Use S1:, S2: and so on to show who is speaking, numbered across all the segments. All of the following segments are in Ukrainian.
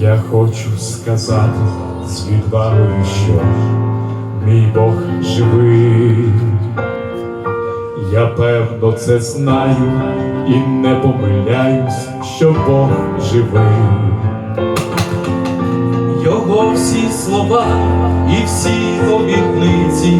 S1: Я хочу сказати з відвагою, що мій Бог живий. Я певно це знаю і не помиляюсь, що Бог живий.
S2: Його всі слова і всі обітниці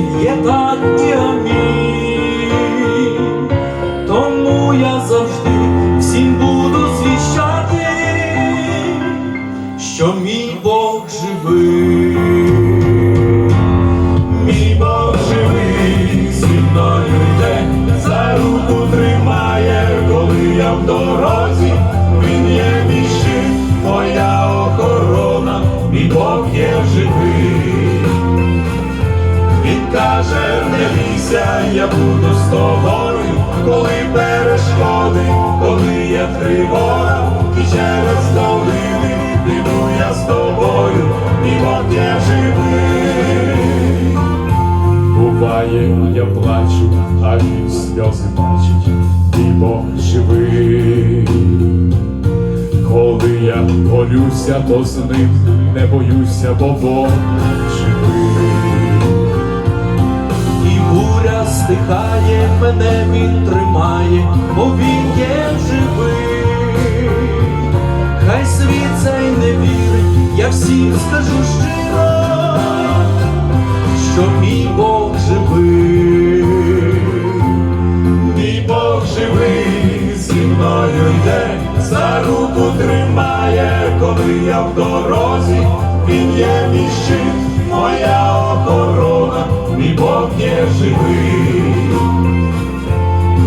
S1: не я буду з тобою, коли перешкоди, коли є тривога, і через долини піду я з тобою, мій Бог є живий. Буває, я плачу, а він сльози бачить, мій Бог живий. Коли я борюся, то з ним не боюся, бо Бог живий.
S2: Буря стихає, мене він тримає, бо він є живий. Хай світ цей не вірить, я всім скажу щиро, що мій Бог живий.
S1: Мій Бог живий, зі мною йде, за руку тримає, коли я в дорозі,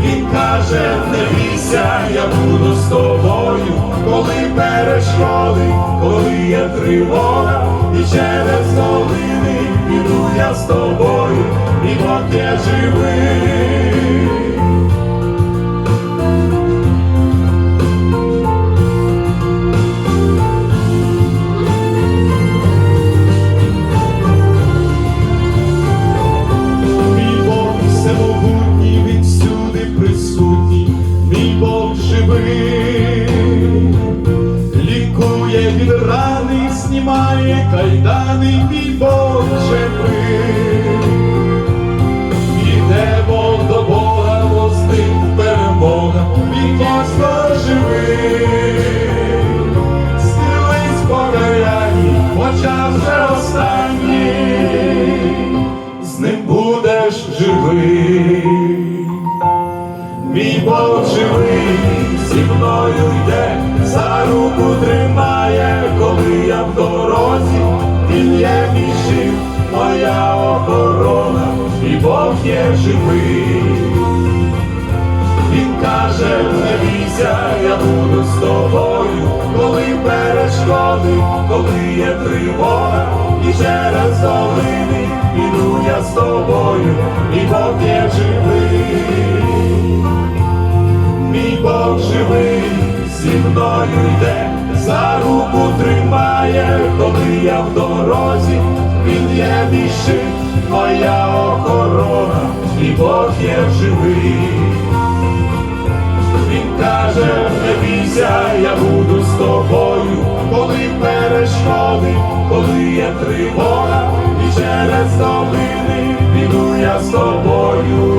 S1: Він каже, не бійся, я буду з тобою, коли перешкоди, коли є тривога, і через долини піду я з тобою, і Бог є живий. Живий, лікує від рани, знімає кайдани, мій Бог живий, Ідемо до Бога, бо перемога, він просто живий, стілись покаянні, хоча вже останній мною йде, за руку тримає, коли я в дорозі, він є мій моя охорона, мій Бог є живий. Він каже, не бійся, я буду з тобою, коли перешкоди, коли є тривога, і через долини піду я з тобою, мій Бог є живий, Живий, зі мною йде, за руку тримає, коли я в дорозі, він є мій моя охорона, мій Бог є живий. Він каже, не бійся, я буду з тобою, коли перешкоди, коли є тривога, і через долини піду я з тобою.